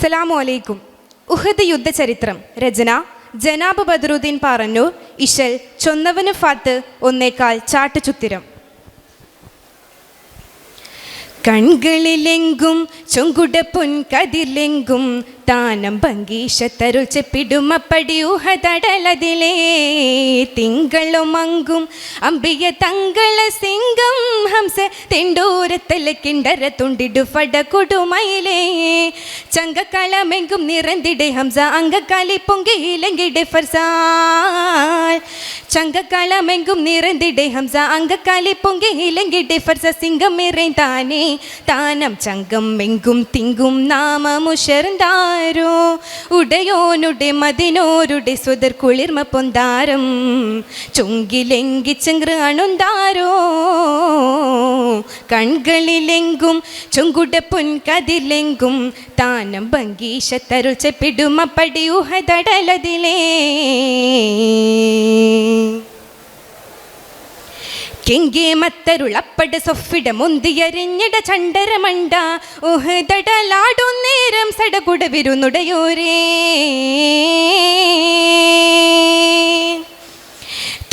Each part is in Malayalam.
അസ്സലാമു അലൈക്കും. ഉഹദ് യുദ്ധചരിത്രം രചന ജനാബ് ബദറുദ്ദീൻ പറഞ്ഞു ഇശൽ ചൊന്നവന് ഫാത്ത് ഒന്നേക്കാൽ ചാട്ടുചുത്തിരം. കൺകളിലെങ്കും ചൊങ്കുടപ്പൊൻ കതിലെങ്കും താനം ഭംഗീഷത്തരുൾ ചെപ്പിടുമപ്പടിയൂഹതടലതിലേ തിങ്കളും അങ്കും അമ്പിയ തങ്കള സിംഗം ഹംസ തിണ്ടൂരത്തല കിണ്ടര തുണ്ടിടു ഫട കൊടുമയിലേ. ചങ്കക്കളമെങ്കും നിറന്തിടെ ഹംസ അങ്കക്കാലി പൊങ്കിയിലെങ്കിടെ ഫർസാൽ. ചങ്കക്കാലമെങ്കും നിറന്തിടെ ഹംസ. അങ്കക്കാലെ പൊങ്കെ ഇലങ്കിടെ ഡിഫർസ സിംഗം ഇറേ താനേ. താനം ചങ്കം എങ്കും തിങ്കും നാമമുഷർന്താരോ ഉടയോനുടെ മതിനോരുടെ സ്വതർ കുളിർമ പൊന്താരം. ചുങ്കിലെങ്കിച്ചങ്ക അണുന്താരോ കൺകളിലെങ്കും ചുങ്കുട പുൻകതിലെങ്കും താനം ഭംഗീഷത്തരുൾ ചെപ്പിടുമപ്പടി ഊഹതടലതിലേ. കെങ്കേ മത്തരുളപ്പട സൊഫിട മുന്തിയരിഞ്ഞിട ചണ്ടരമണ്ട ഊഹതടലാടുന്നേരം സടകുട വിരുന്നുടയോരേ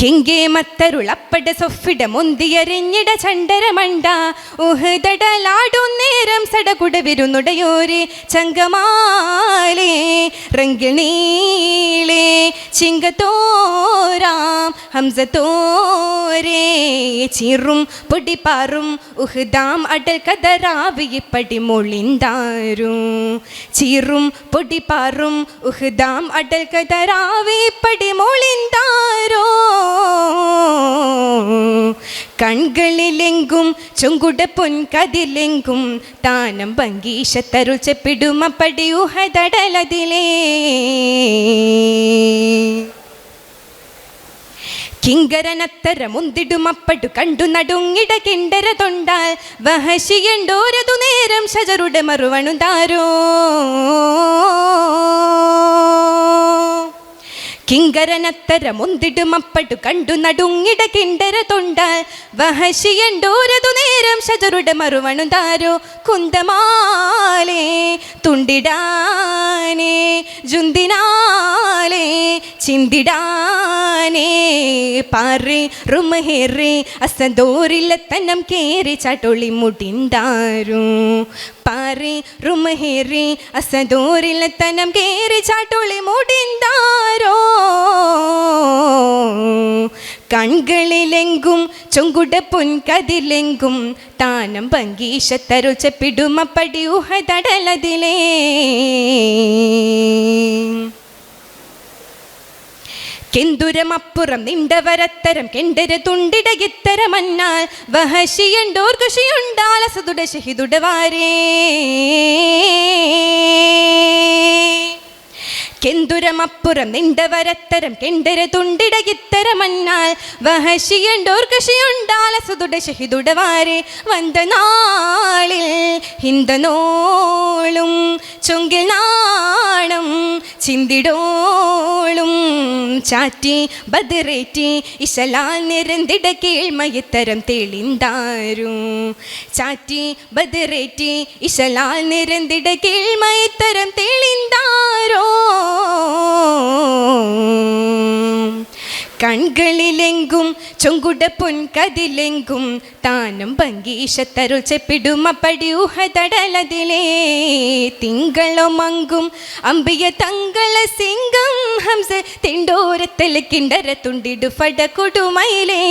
കിങ്കേ മത്തരുളപ്പട സൊഫിട മുന്തിയരിഞ്ഞിട ചണ്ടരമണ്ട ഊഹതടലാടുന്നേരം സടകുട വിരുന്നുടയോരേ. ചങ്കമാലേ റങ്കിണീളേ ചിങ്കത്തോരാം ഹംസത്തോരേ. ചിറും പൊടിപ്പാറും ഉഹുദാം അടൽ കതറാവിയപ്പടി മൊളിന്താരും ചിറും പൊടിപ്പാറും ഉഹുദാം അടൽ കതറാവിപ്പടി മൊളിന്താരോ കൺകളിലെങ്കും ചുങ്കുട പൊൻകതിലെങ്കും താനം ഊഹതടലതിലേ. കിങ്കരനത്തര മുന്തിടുമപ്പടു കണ്ടു നടുങ്ങിട കിണ്ടര തൊണ്ടാൽ വഹശിയണ്ടോരതു നേരം ഷജറുടെ മറുവണുതാരോ കിങ്കരനത്തര മുന്തിടുമപ്പടു കണ്ടു നടുങ്ങിട കിണ്ടര തൊണ്ട. വഹശിയണ്ടോരതു നേരം ഷജറുടെ മറുവണുതാരോ കുന്തമാലേ തുണ്ടിടാനേ ജുന്തിനാലേ ചിന്തിടാനേ പാറി റുമഹേറി അസദോറിലത്തനം കേറി ചാട്ടൊളി റുമ പാറി റുമഹേറി അസദോറിലത്തനം കേറി ചാട്ടൊളി മുടിന്താരോ. കൺകളിലെങ്കും ചൊങ്കുട പൊൻകതിലെങ്കും താനം ഭംഗീഷത്തരുൾ ചെപ്പിടുമപ്പടി കെന്തുരമപ്പുറം നിണ്ടവരത്തരം കെണ്ടര തുണ്ടിടകിത്തരമന്നാൽ വഹശിയണ്ടോർ കൃഷിയുണ്ടാലസതുട ശഹിതുടവാരേ കെന്തുരമപ്പുറം നിണ്ടവരത്തരം കെണ്ടര തുണ്ടിടകിത്തരമന്നാൽ വഹശിയണ്ടോർ കൃഷിയുണ്ടാലസതുട ശഹിതുടവാരേ വന്ദനാളിൽ നാളിൽ ഹിന്ദനോളും ചൊങ്കിൽ നാണം ചിന്തിടോളും. ചാറ്റി ബദറേറ്റി ഇശലാൽ നിരന്തിട കീഴ്മയത്തരം തെളിന്താരും. ചാറ്റി ബദറേറ്റി ഇശലാൽ നിരന്തിട കീഴ്മയത്തരം തെളിന്താരോ കൺകളിലെങ്കും ചൊങ്കുട പൊൻകതിലെങ്കും താനം ഭംഗീഷത്തരുൾ ചെപ്പിടുമപ്പടി ഊഹതടലതിലേ. തിങ്കളോ മങ്കും അമ്പിയ തങ്കള സിംഗം ഹംസ തിണ്ടോരത്തിൽ കിണ്ടര തുണ്ടിടു ഫട കൊടുമയിലേ.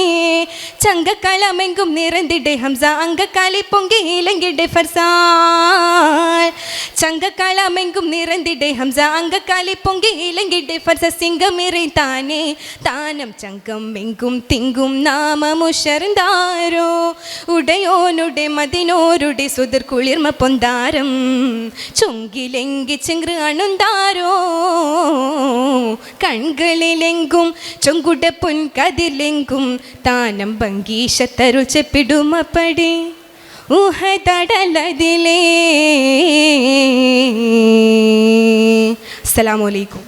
ചങ്കക്കാലമെങ്കും നിറന്തിടെ ഹംസ അങ്കക്കാലി പൊങ്കിയിലെങ്കിടെ ഫർസാൽ ചങ്കക്കാലമെങ്കും നിറന്തിടെ ഹംസ അങ്കക്കാലി പൊങ്കിയിലെങ്കിടെ ഫർസ സിംഗമിറി താനേ താനം ചങ്കം എങ്കും തിങ്കും നാമമുഷർന്താരോ. ഉടയോനുടെ മതിനോരുടെ സുതിർ കുളിർമ പൊന്താരം. ചുങ്കിലെങ്കി ചെങ്ക് അണുന്താരോ. കൺകളിലെങ്കും ചൊങ്കുട പൊൻകതിലെങ്കും താനം ഭംഗീഷത്തരുൾ ചെപ്പിടുമപ്പടി ഊഹതടലതിലേ. അസ്സലാമലൈക്കും